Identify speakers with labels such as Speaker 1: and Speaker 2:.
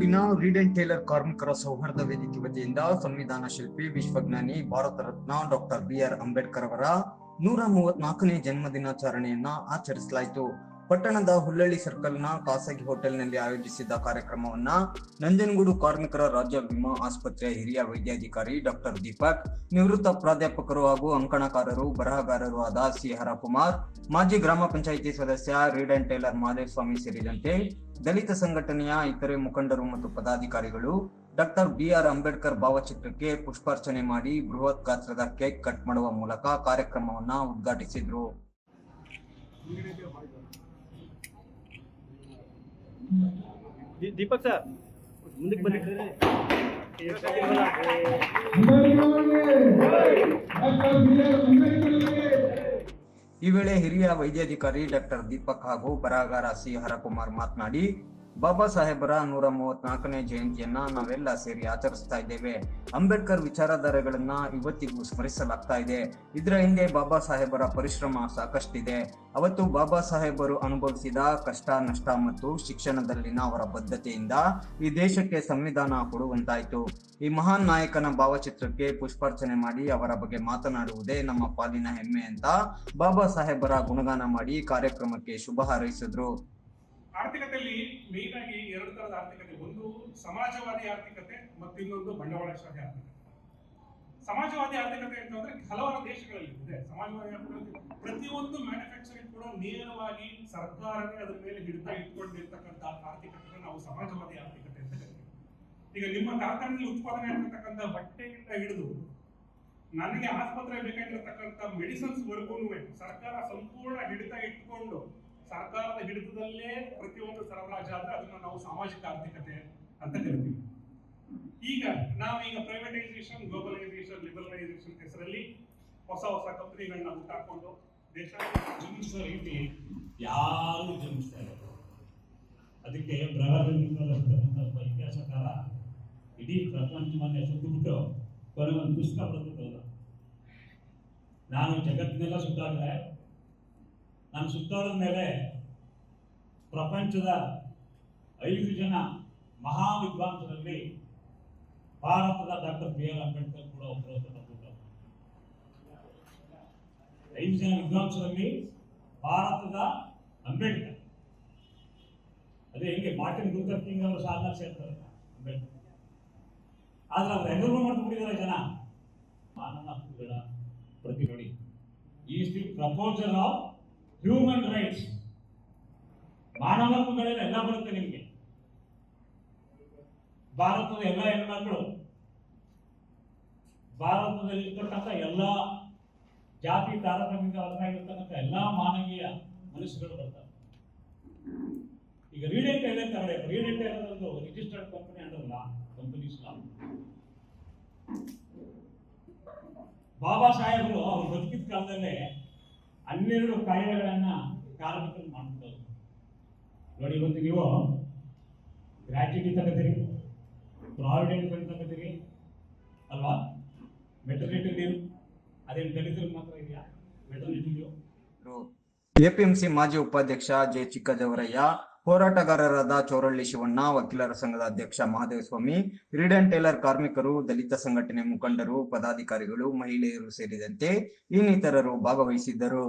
Speaker 1: ನಂಜನಗೂಡಿನ read and Taylor ಕಾರ್ಮಿಕರ ಸೌಹಾರ್ದ ವೇದಿಕೆ ವತಿಯಿಂದ ಸಂವಿಧಾನ ಶಿಲ್ಪಿ, ವಿಶ್ವಜ್ಞಾನಿ, Bharat Ratna doctor B R Ambedkar ಅವರ ನೂರ ಮೂವತ್ನಾಲ್ಕನೇ ಜನ್ಮ ದಿನಾಚರಣೆಯನ್ನ ಆಚರಿಸಲಾಯಿತು. ಪಟ್ಟಣದ ಹುಲ್ಲಳ್ಳಿ ಸರ್ಕಲ್ನ ಖಾಸಗಿ ಹೋಟೆಲ್ನಲ್ಲಿ ಆಯೋಜಿಸಿದ್ದ ಕಾರ್ಯಕ್ರಮವನ್ನ ನಂಜನಗೂಡು ಕಾರ್ಮಿಕರ ರಾಜ್ಯ ವಿಮಾ ಆಸ್ಪತ್ರೆಯ ಹಿರಿಯ ವೈದ್ಯಾಧಿಕಾರಿ ಡಾಕ್ಟರ್ ದೀಪಕ್, ನಿವೃತ್ತ ಪ್ರಾಧ್ಯಾಪಕರು ಹಾಗೂ ಅಂಕಣಕಾರರು, ಬರಹಗಾರರು ಆದ ಸಿ ಹರಕುಮಾರ್, ಮಾಜಿ ಗ್ರಾಮ ಪಂಚಾಯಿತಿ ಸದಸ್ಯ ರೀಡ್ ಅಂಡ್ ಟೇಲರ್ ಮಾದೇವಸ್ವಾಮಿ ಸೇರಿದಂತೆ ದಲಿತ ಸಂಘಟನೆಯ ಇತರೆ ಮುಖಂಡರು ಮತ್ತು ಪದಾಧಿಕಾರಿಗಳು ಡಾಕ್ಟರ್ ಬಿ ಆರ್ ಅಂಬೇಡ್ಕರ್ ಭಾವಚಿತ್ರಕ್ಕೆ ಪುಷ್ಪಾರ್ಚನೆ ಮಾಡಿ ಬೃಹತ್ ಗಾತ್ರದ ಕೇಕ್ ಕಟ್ ಮಾಡುವ ಮೂಲಕ ಕಾರ್ಯಕ್ರಮವನ್ನು ಉದ್ಘಾಟಿಸಿದರು.
Speaker 2: ದೀಪಕ್ ಸರ್ ಮುಂದಕ್ಕೆ ಬನ್ನಿ
Speaker 1: ಈ ವೇಳೆ ಹಿರಿಯ ವೈದ್ಯಾಧಿಕಾರಿ ಡಾಕ್ಟರ್ ದೀಪಕ್ ಹಾಗೂ ಬರಹಗಾರ ಸಿ ಹರಕುಮಾರ್ ಮಾತನಾಡಿ ಬಾಬಾ ಸಾಹೇಬರ ನೂರ ಮೂವತ್ನಾಲ್ಕನೇ ಜಯಂತಿಯನ್ನ ನಾವೆಲ್ಲ ಸೇರಿ ಆಚರಿಸ್ತಾ ಇದ್ದೇವೆ. ಅಂಬೇಡ್ಕರ್ ವಿಚಾರಧಾರೆಗಳನ್ನ ಇವತ್ತಿಗೂ ಸ್ಮರಿಸಲಾಗ್ತಾ ಇದೆ. ಇದರ ಹಿಂದೆ ಬಾಬಾ ಸಾಹೇಬರ ಪರಿಶ್ರಮ ಸಾಕಷ್ಟಿದೆ. ಅವತ್ತು ಬಾಬಾ ಸಾಹೇಬರು ಅನುಭವಿಸಿದ ಕಷ್ಟ, ನಷ್ಟ ಮತ್ತು ಶಿಕ್ಷಣದಲ್ಲಿನ ಅವರ ಬದ್ಧತೆಯಿಂದ ಈ ದೇಶಕ್ಕೆ ಸಂವಿಧಾನ ಕೊಡುವಂತಾಯಿತು. ಈ ಮಹಾನ್ ನಾಯಕನ ಭಾವಚಿತ್ರಕ್ಕೆ ಪುಷ್ಪಾರ್ಚನೆ ಮಾಡಿ ಅವರ ಬಗ್ಗೆ ಮಾತನಾಡುವುದೇ ನಮ್ಮ ಪಾಲಿನ ಹೆಮ್ಮೆ ಅಂತ ಬಾಬಾ ಸಾಹೇಬರ ಗುಣಗಾನ ಮಾಡಿ ಕಾರ್ಯಕ್ರಮಕ್ಕೆ ಶುಭ ಹಾರೈಸಿದ್ರು.
Speaker 3: ಆರ್ಥಿಕತೆಯಲ್ಲಿ ಮೇನ್ ಆಗಿ ಎರಡು ತರದ ಆರ್ಥಿಕತೆ, ಒಂದು ಸಮಾಜವಾದಿ ಆರ್ಥಿಕತೆ ಮತ್ತಿನ್ನೊಂದು ಬಂಡವಾಳಶಾಹಿ ಆರ್ಥಿಕತೆ. ಸಮಾಜವಾದಿ ಆರ್ಥಿಕತೆ ಅಂತಂದ್ರೆ ಹಲವಾರು ದೇಶಗಳಲ್ಲಿ ಇದೆ. ಸಮಾಜವಾದಿ ಆರ್ಥಿಕತೆ ಪ್ರತಿಯೊಂದು ಮ್ಯಾನುಫ್ಯಾಕ್ಚರಿಂಗ್ ಕೂಡ ನೇರವಾಗಿ ಸರ್ಕಾರನೇ ಅದರ ಮೇಲೆ ಹಿಡಿತ ಇಟ್ಕೊಂಡಿರ್ತಕ್ಕಂಥ ಆರ್ಥಿಕತೆ ನಾವು ಸಮಾಜವಾದಿ ಆರ್ಥಿಕತೆ ಅಂತ ಹೇಳ್ತೀವಿ ಈಗ ನಿಮ್ಮ ಕಾರ್ಖಾನೆಯಲ್ಲಿ ಉತ್ಪಾದನೆ ಆಗಿರ್ತಕ್ಕಂಥ ಬಟ್ಟೆಯಿಂದ ಹಿಡಿದು ನನಗೆ ಆಸ್ಪತ್ರೆ ಬೇಕಾಗಿರತಕ್ಕಂಥ ಮೆಡಿಸಿನ್ಸ್ ವರ್ಗೂ ಸರ್ಕಾರ ಸಂಪೂರ್ಣ ಹಿಡಿತ ಇಟ್ಕೊಂಡು ಸರ್ಕಾರದ ಹಿಡಿತದಲ್ಲೇ ಪ್ರತಿಯೊಂದು ಸರಬರಾಜು ಆದ್ರೆ ಅದನ್ನು ನಾವು ಸಾಮಾಜಿಕ ಆರ್ಥಿಕತೆ ಅಂತ ಕರಿತೀವಿ ಈಗ ನಾವೀಗ ಪ್ರೈವೇಟೈಸೇಷನ್ ಗ್ಲೋಬಲೈಸೇಷನ್ ಲಿಬರಲೈಸೇಷನ್ ಹೆಸರಲ್ಲಿ ಹೊಸ ಹೊಸ ಕಂಪನಿಗಳನ್ನ ಹುಟ್ಟಾಕೊಂಡು ದೇಶ
Speaker 4: ರೀತಿ ಯಾರು ಜನ್ಮಿಸ್ತಾ ಇಲ್ಲ. ಅದಕ್ಕೆ ಇತಿಹಾಸಕಾರ ಇಡೀ ಪ್ರಪಂಚವನ್ನೇ ಸುಟ್ಟುಬಿಟ್ಟು ಒಂದು ಪುಸ್ತಕ ಹೋದ ನಾನು ಜಗತ್ತಿನೆಲ್ಲ ಸುತ್ತಾಡಿದ್ರೆ ನಾನು ಸುತ್ತಾಡಿದ ಮೇಲೆ ಪ್ರಪಂಚದ ಐದು ಜನ ಮಹಾ ವಿದ್ವಾಂಸರಲ್ಲಿ ಭಾರತದ ಡಾಕ್ಟರ್ ಬಿ ಆರ್ ಅಂಬೇಡ್ಕರ್ ಕೂಡ ಒಬ್ಬರು ಐದು ಜನ ವಿದ್ವಾಂಸರಲ್ಲಿ ಭಾರತದ ಅಂಬೇಡ್ಕರ್. ಅದೇ ಹೆಂಗೆ? ಮಾರ್ಟಿನ್ ಲೂಥರ್ ಕಿಂಗ್ ಅವರು ಸಾಧನ ಸೇರ್ತಾರೆ ಅಂಬೇಡ್ಕರ್. ಆದ್ರೆ ಅವ್ರು ಎಲ್ಲರೂ ಮಾಡ್ಬಿಟ್ಟಿದ್ದಾರೆ ಜನ. ಮಾನವ ಹಕ್ಕುಗಳ ಪ್ರತಿ ನೋಡಿ is the proposal of human rights ಮಾನವ ಹಕ್ಕುಗಳೆಲ್ಲ ಎಲ್ಲ ಬರುತ್ತೆ ನಿಮಗೆ. ಭಾರತದ ಎಲ್ಲ ಹೆಣ್ಮಕ್ಳು ಭಾರತದಲ್ಲಿರ್ತಕ್ಕಂಥ ಎಲ್ಲ ಜಾತಿ ತಾರತಮ್ಯದಿಂದ ಹೊರತಾಗಿರ್ತಕ್ಕಂಥ ಎಲ್ಲ ಮಾನವೀಯ ಮನುಷ್ಯಗಳು ಬರ್ತಾರೆ ಈಗ ರೀಡೆಂಟ್ ಟೈಲರ್ ತಗೊಳ್ಳಿ. ರೀಡೆಂಟ್ ಒಂದು registered company under law companies law Baba ಸಾಹೇಬರು ಅವ್ರು ಬದುಕಿದ ಕಾಲದಲ್ಲೇ ಹನ್ನೆರಡು ಕಾಯ್ದೆಗಳನ್ನ ಕಾರ್ಮಿಕರು ಮಾಡ್ತಾರೆ ನೋಡಿ ಇವತ್ತು ನೀವು ಗ್ರಾಚ್ಯುಟಿ ತಗೋತೀರಿ, ಪ್ರಾವಿಡೆಂಟ್ ಫಂಡ್ ತಗೋತೀರಿ, ಅಲ್ವಾ? ಮೆಟರ್ನಿಟಿ ಲೀವ್, ಅದೇನು ದಲಿತರಿಗೆ ಮಾತ್ರ ಇದೆಯಾ? Maternity leave.
Speaker 1: ಎಪಿಎಂಸಿ ಮಾಜಿ ಉಪಾಧ್ಯಕ್ಷ ಜೆ ಚಿಕ್ಕಜವರಯ್ಯ ಹೋರಾಟಗಾರರಾದ ಚೌರಳ್ಳಿ ಶಿವಣ್ಣ, ವಕೀಲರ ಸಂಘದ ಅಧ್ಯಕ್ಷ ಮಹದೇವಸ್ವಾಮಿ ರೀಡ್ ಅಂಡ್ ಟೇಲರ್ ಕಾರ್ಮಿಕರು, ದಲಿತ ಸಂಘಟನೆ ಮುಖಂಡರು, ಪದಾಧಿಕಾರಿಗಳು, ಮಹಿಳೆಯರು ಸೇರಿದಂತೆ ಇನ್ನಿತರರು ಭಾಗವಹಿಸಿದ್ದರು.